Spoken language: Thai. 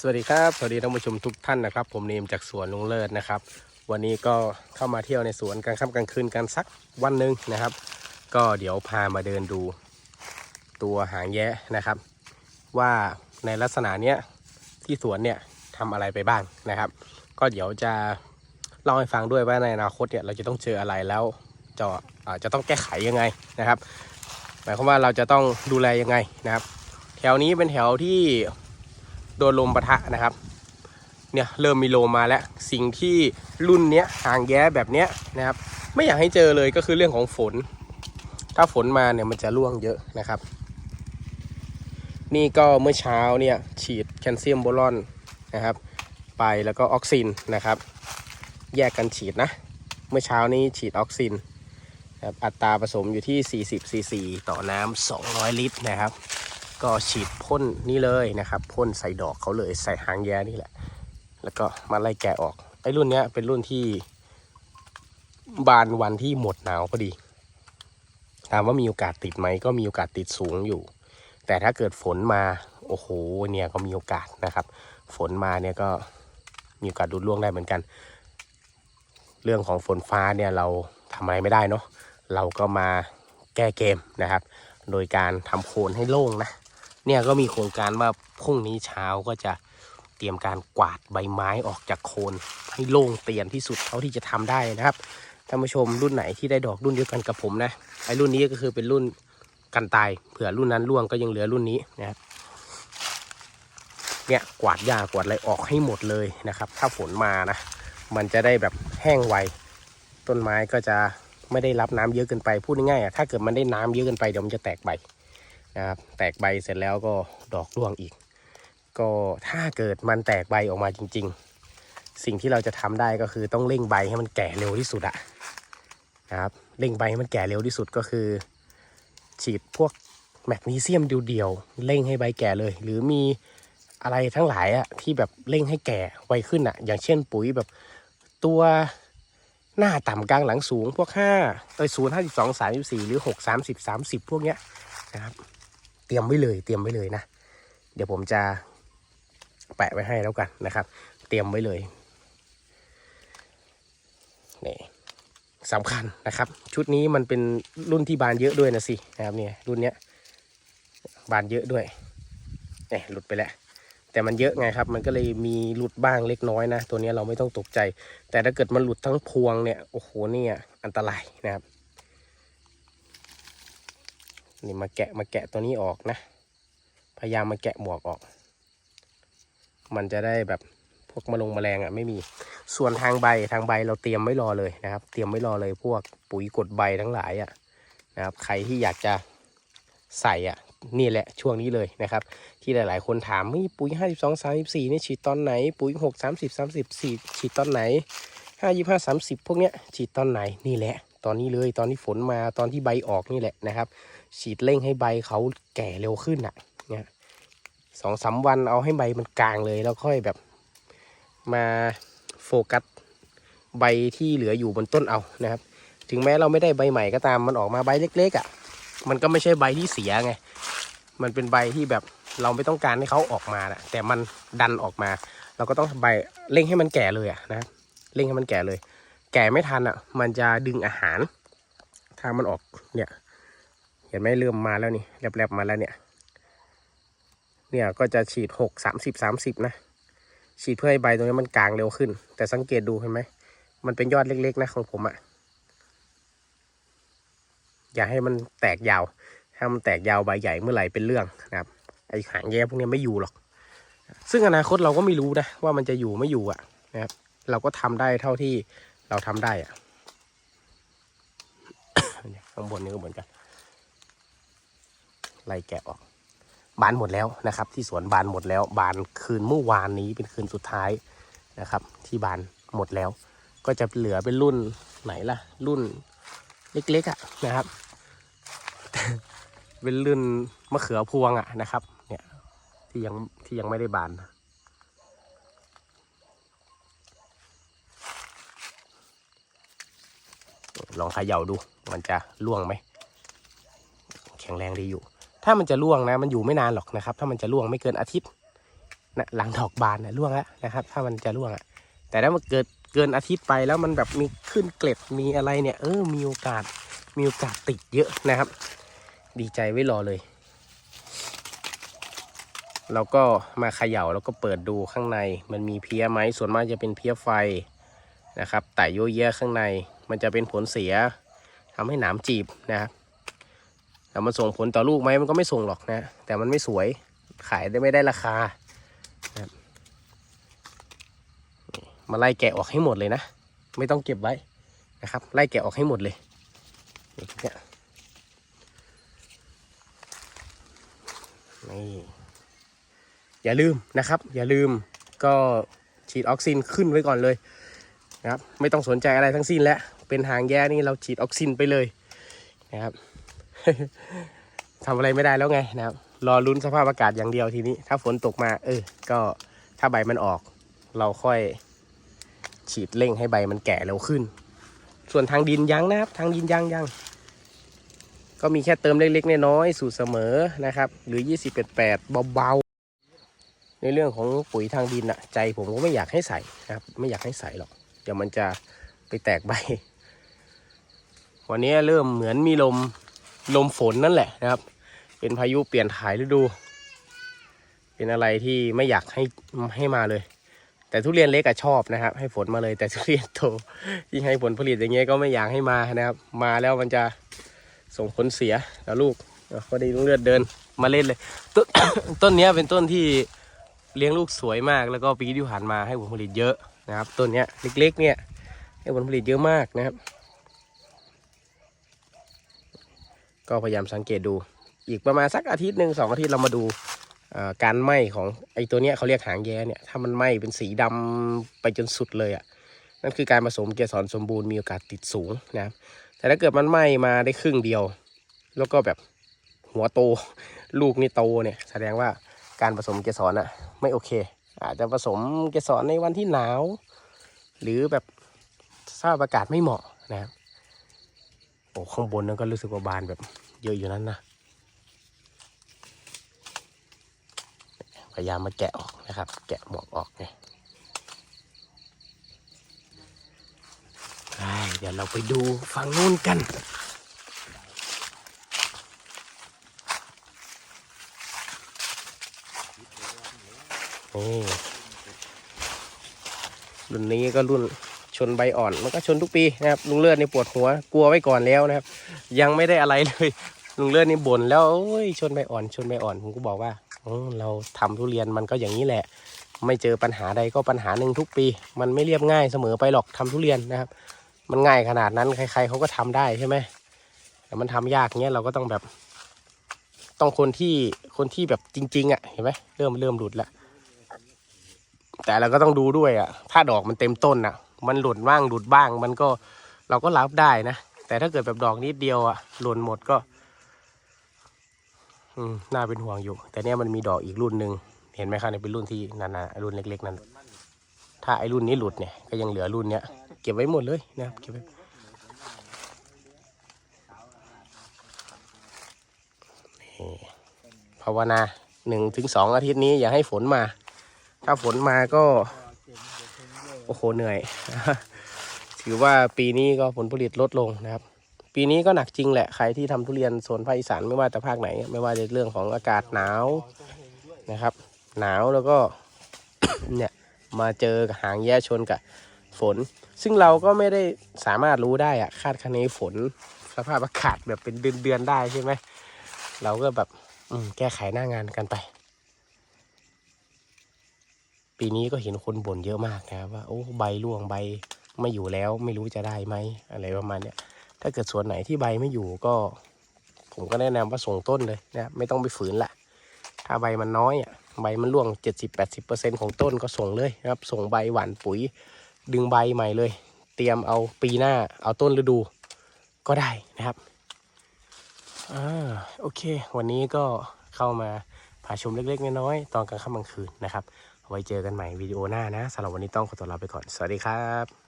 สวัสดีครับสวัสดีท่านผู้ชมทุกท่านนะครับ ผมเนมจากสวนลุงเลิศนะครับ วันนี้ก็เข้ามาเที่ยวในสวนกลางค่ำกลางคืนกันสักวันหนึ่งนะครับ ก็เดี๋ยวพามาเดินดู ตัวหางแย้นะครับ ว่าในลักษณะเนี้ยที่สวนเนี่ยทำอะไรไปบ้างนะครับ ก็เดี๋ยวจะเล่าให้ฟังด้วยว่าในอนาคตเนี่ยเราจะต้องเจออะไรแล้วจะจะต้องแก้ไขยังไงนะครับ หมายความว่าเราจะต้องดูแลยังไงนะครับ แถวนี้เป็นแถวที่ โดนลมปะทะนะครับ เนี่ยเริ่มมีลมมาแล้ว สิ่งที่รุ่นเนี้ยหางแย้แบบเนี้ยนะครับ ไม่อยากให้เจอเลยก็คือเรื่องของฝน ถ้าฝนมาเนี่ยมันจะร่วงเยอะนะครับ นี่ก็เมื่อเช้าเนี่ยฉีดแคลเซียมโบรอนนะครับ ไปแล้วก็ออกซินนะครับ แยกกันฉีดนะ เมื่อเช้านี้ฉีดออกซินครับอัตราผสมอยู่ที่ 40 ซีซี ต่อน้ำ 200 ลิตรนะครับ ก็ฉีดพ่นนี่เลยนะครับพ่นใส่ดอกเขาเลยใส่หางแย้นี่แหละ แล้วก็มาไล่แกะออกไอ้รุ่นเนี้ยเป็นรุ่นที่ บานวันที่หมดหนาวพอดี ถามว่ามีโอกาสติดไหมก็มีโอกาสติดสูงอยู่ แต่ถ้าเกิดฝนมาโอ้โหเนี่ยก็มีโอกาสนะครับ ฝนมาเนี่ยก็มีโอกาสดูดล่วงได้เหมือนกัน เรื่องของฝนฟ้าเนี่ยเราทำอะไรไม่ได้เนาะเราก็มาแก้เกมนะครับ โดยการทำโคนให้โล่งนะ เนี่ยก็มีโครงการว่าพรุ่งนี้เช้าก็จะเตรียมการกวาดใบไม้ออกจากโคนให้โล่งเตียนที่สุดเท่าที่จะทำได้นะครับท่านผู้ชมรุ่นไหนที่ได้ดอกรุ่นเดียวกันกับผมนะไอ้รุ่นนี้ก็คือเป็นรุ่นกันตายเผื่อรุ่นนั้นร่วงก็ยังเหลือรุ่นนี้นะครับเนี่ยกวาดหญ้ากวาดอะไรออกให้หมดเลยนะครับ ถ้าฝนมานะมันจะได้แบบแห้งไวต้นไม้ก็จะไม่ได้รับน้ำเยอะเกินไปพูดง่ายๆอะถ้าเกิดมันได้น้ำเยอะเกินไปเดี๋ยวมันจะแตกใบ นะครับแตกใบเสร็จแล้วก็ดอกร่วงอีก ก็ถ้าเกิดมันแตกใบออกมาจริง ๆ สิ่งที่เราจะทำได้ก็คือต้องเร่งใบให้มันแก่เร็วที่สุดอะนะครับเร่งใบให้มันแก่เร็วที่สุดก็คือ ฉีดพวกแมกนีเซียมเดียวๆเร่งให้ใบแก่เลย หรือมีอะไรทั้งหลายอะที่แบบเร่งให้แก่ไวขึ้นอะอย่างเช่นปุ๋ยแบบตัวหน้าต่ำกลางหลังสูงพวกห้าเอ้ยศูนย์ห้าสิบสองสามสิบสี่หรือหกสามสิบสามสิบพวกเนี้ยนะครับ เตรียมไว้เลยเตรียมไว้เลยนะ เดี๋ยวผมจะแปะไว้ให้แล้วกันนะครับ เตรียมไว้เลยนี่สำคัญนะครับ ชุดนี้มันเป็นรุ่นที่บานเยอะด้วยนะสินะครับเนี่ยรุ่นเนี้ยบานเยอะด้วยเนี่ยหลุดไปแล้วแต่มันเยอะไงครับ มันก็เลยมีหลุดบ้างเล็กน้อยนะ ตัวนี้เราไม่ต้องตกใจ แต่ถ้าเกิดมันหลุดทั้งพวงเนี่ย โอ้โห เนี่ย อันตรายนะครับ นี่มาแกะมาแกะตัวนี้ออกนะ พยายามมาแกะหมวกออก มันจะได้แบบพวกมะลงมแมลงอะไม่มี ส่วนทางใบทางใบเราเตรียมไว้รอเลยนะครับ เตรียมไว้รอเลยพวกปุ๋ยกดใบทั้งหลายอะนะครับ ใครที่อยากจะใส่อะนี่แหละช่วงนี้เลยนะครับ ที่หลาย ๆ คนถามมีปุ๋ยห้าสิบสองสามสิบสี่นี่ฉีดตอนไหน ปุ๋ยหกสามสิบสามสิบสี่ฉีดตอนไหนห้ายี่ห้าสามสิบพวกเนี้ยฉีดตอนไหนนี่แหละ ตอนนี้เลย ตอนที่ฝนมาตอนที่ใบออกนี่แหละนะครับ ฉีดเร่งให้ใบเขาแก่เร็วขึ้นอะเนี่ยสองสามวันเอาให้ใบมันกลางเลยแล้วค่อยแบบมาโฟกัสใบที่เหลืออยู่บนต้นเอานะครับ ถึงแม้เราไม่ได้ใบใหม่ก็ตามมันออกมาใบเล็กๆอะ่ะ มันก็ไม่ใช่ใบที่เสียไง มันเป็นใบที่แบบเราไม่ต้องการให้เขาออกมาแต่มันดันออกมา เราก็ต้องใบเร่งให้มันแก่เลยอะนะเร่งให้มันแก่เลย แก่ไม่ทันอะ มันจะดึงอาหารถ้ามันออกเนี่ย เห็นไหมเริ่มมาแล้วนี่แลบๆมาแล้วเนี่ย เนี่ยก็จะฉีดหกสามสิบสามสิบนะ ฉีดเพื่อให้ใบตรงนี้มันกลางเร็วขึ้น แต่สังเกตดูเห็นไหม มันเป็นยอดเล็กๆนะของผมอะ่ะ อย่าให้มันแตกยาว ถ้ามันแตกยาวใบใหญ่เมื่อไหร่เป็นเรื่องนะครับ ไอ้หางแย่พวกนี้ไม่อยู่หรอก ซึ่งอนาคตเราก็ไม่รู้นะว่ามันจะอยู่ไม่อยู่อะ่ะนะครับ เราก็ทำได้เท่าที่ เราทำได้อะข้างบนนี่ก็เหมือนกัน ไล่แกะออก บานหมดแล้วนะครับ ที่สวนบานหมดแล้ว บานคืนเมื่อวานนี้เป็นคืนสุดท้ายนะครับ ที่บานหมดแล้ว ก็จะเหลือเป็นรุ่นไหนล่ะ รุ่นเล็กๆอะ่ะนะครับ เป็นรุ่นมะเขือพวงอะ่ะนะครับ เนี่ยที่ยังที่ยังไม่ได้บาน ลองเขย่าดู มันจะล่วงไหม แข็งแรงดีอยู่ ถ้ามันจะล่วงนะ มันอยู่ไม่นานหรอกนะครับ ถ้ามันจะล่วงไม่เกินอาทิตย์นะหลังดอกบานนะร่วงแล้วนะครับ ถ้ามันจะร่วงอะแต่ถ้ามันเกิดเกินอาทิตย์ไปแล้วมันแบบมีขึ้นเกล็ดมีอะไรเนี่ย เออ มีโอกาส มีโอกาสติดเยอะนะครับ ดีใจไว้รอเลยเราก็มาเขย่าแล้วก็เปิดดูข้างใน มันมีเพี้ยไหมส่วนมากจะเป็นเพี้ยไฟนะครับไต่โยเยะข้างใน มันจะเป็นผลเสียทำให้หนามจีบนะครับแต่มันส่งผลต่อลูกไหมมันก็ไม่ส่งหรอกนะ แต่มันไม่สวยขายได้ไม่ได้ราคานะมาไล่แกะออกให้หมดเลยนะ ไม่ต้องเก็บไว้นะครับ ไล่แกะออกให้หมดเลยเนี่ยนี่อย่าลืมนะครับ อย่าลืมก็ฉีดออกซินขึ้นไว้ก่อนเลย นะครับ ไม่ต้องสนใจอะไรทั้งสิ้นแล้วเป็นหางแย่นี่เราฉีดออกซินไปเลยนะครับทำอะไรไม่ได้แล้วไงนะครับ รอลุ้นสภาพอากาศอย่างเดียวทีนี้ ถ้าฝนตกมา เออ ก็ถ้าใบมันออก เราค่อยฉีดเร่งให้ใบมันแก่เร็วขึ้น ส่วนทางดินยังนะครับ ทางดินยังยังก็มีแค่เติมเล็กๆน้อยๆสูตรเสมอนะครับ หรือ 20เป็ดแปดเบาๆ ในเรื่องของปุ๋ยทางดินอะใจผมก็ไม่อยากให้ใส่นะครับ ไม่อยากให้ใส่หรอก เดี๋ยวมันจะไปแตกใบ วันนี้เริ่มเหมือนมีลมลมฝนนั่นแหละนะครับ เป็นพายุเปลี่ยนถ่ายฤดู เป็นอะไรที่ไม่อยากให้ให้มาเลย แต่ทุเรียนเล็กอะชอบนะครับ ให้ฝนมาเลย แต่ทุเรียนโตยิ่งให้ผลผลิตอย่างเงี้ยก็ไม่อยากให้มานะครับ มาแล้วมันจะส่งผลเสียกับลูกอะพอดีลุงเลือดเดินมาเล่นเลยต้นต้นนี้เป็นต้นที่เลี้ยงลูกสวยมากแล้วก็ปีที่ผ่านมาให้ผลผลิตเยอะ นะครับต้นเนี้ยเล็กๆเนี่ยให้ผลผลิตเยอะมากนะครับ ก็พยายามสังเกตดู อีกประมาณสักอาทิตย์หนึ่งสองอาทิตย์เรามาดูการไหม้ของไอ้ตัวเนี้ยเขาเรียกหางแย้เนี่ยถ้ามันไหม้เป็นสีดำไปจนสุดเลยอะ่ะนั่นคือการผสมเกสรสมบูรณ์มีโอกาสติดสูงนะครับแต่ถ้าเกิดมันไหม้มาได้ครึ่งเดียว แล้วก็แบบหัวโตลูกนี่โตเนี่ยแสดงว่าการผสมเกสรอะไม่โอเค อาจจะผสมเกสรในวันที่หนาว หรือแบบสภาพอากาศไม่เหมาะนะครับโอ้ข้างบนนั้นก็รู้สึกว่าบานแบบเยอะอยู่นั้นนะพยายามมาแกะออกนะครับ แกะหมวกออกไงเดี๋ยวเราไปดูฝั่งนู้นกัน รุ่นนี้ก็รุ่นชนใบอ่อน มันก็ชนทุกปีนะครับ ลุงเลือดนี่ปวดหัว กลัวไว้ก่อนแล้วนะครับ ยังไม่ได้อะไรเลย ลุงเลือดนี่บ่นแล้วโอ้ยชนใบอ่อน ชนใบอ่อน ผมก็บอกว่าเราทำทุเรียนมันก็อย่างนี้แหละ ไม่เจอปัญหาใดก็ปัญหาหนึ่งทุกปี มันไม่เรียบง่ายเสมอไปหรอกทำทุเรียนนะครับ มันง่ายขนาดนั้นใคร ๆเขาก็ทำได้ใช่ไหมแต่มันทำยากเงี้ยเราก็ต้องแบบ ต้องคนที่คนที่แบบจริง ๆ อะ เห็นไหมเริ่มเริ่มหลุดแล้ว แต่เราก็ต้องดูด้วยอะ ถ้าดอกมันเต็มต้นอะ มันหล่นบ้างหลุดบ้าง มันก็เราก็รับได้นะ แต่ถ้าเกิดแบบดอกนิดเดียวอะ หล่นหมดก็ อืมน่าเป็นห่วงอยู่ แต่เนี้ยมันมีดอกอีกรุ่นหนึ่งเห็นไหมครับเนี่ยเป็นรุ่นที่นานารุ่นเล็ก ๆ นั้นถ้าไอ้รุ่นนี้หลุดเนี่ย ก็ยังเหลือรุ่นเนี้ยเก็บไว้หมดเลยนะครับเก็บไว้ภาวนาหนึ่งถึงสองอาทิตย์นี้อย่าให้ฝนมา ถ้าฝนมาก็ โอ้โหเหนื่อย ถือว่าปีนี้ก็ผลผลิตลดลงนะครับ ปีนี้ก็หนักจริงแหละใครที่ทำทุเรียนโซนภาคอีสานไม่ว่าแต่ภาคไหน ไม่ว่าจะเรื่องของอากาศหนาวนะครับ หนาวแล้วก็เนี่ยมาเจอกับหางแย่ชนกับฝน ซึ่งเราก็ไม่ได้สามารถรู้ได้อะคาดคะเนฝน สภาพอากาศแบบเป็นเดือนๆได้ใช่ไหมเราก็แบบอืแก้ไขหน้างานกันไป ปีนี้ก็เห็นคนบ่นเยอะมากนะครับว่าโอ้ใบร่วงใบไม่อยู่แล้วไม่รู้จะได้ไหมอะไรประมาณเนี้ยถ้าเกิดสวนไหนที่ใบไม่อยู่ก็ ผมก็แนะนำว่าส่งต้นเลยนะไม่ต้องไปฝืนละถ้าใบมันน้อยอะใบมันร่วง 70-80%ของต้นก็ส่งเลยนะครับ ส่งใบหว่านปุ๋ย ดึงใบใหม่เลย เตรียมเอาปีหน้าเอาต้นฤดูก็ได้นะครับอ่าโอเค วันนี้ก็เข้ามาพาชมเล็กๆน้อยๆตอนกลางค่ำกลางคืนนะครับ ไว้เจอกันใหม่วิดีโอหน้านะสำหรับวันนี้ต้องขอตัวลาไปก่อน สวัสดีครับ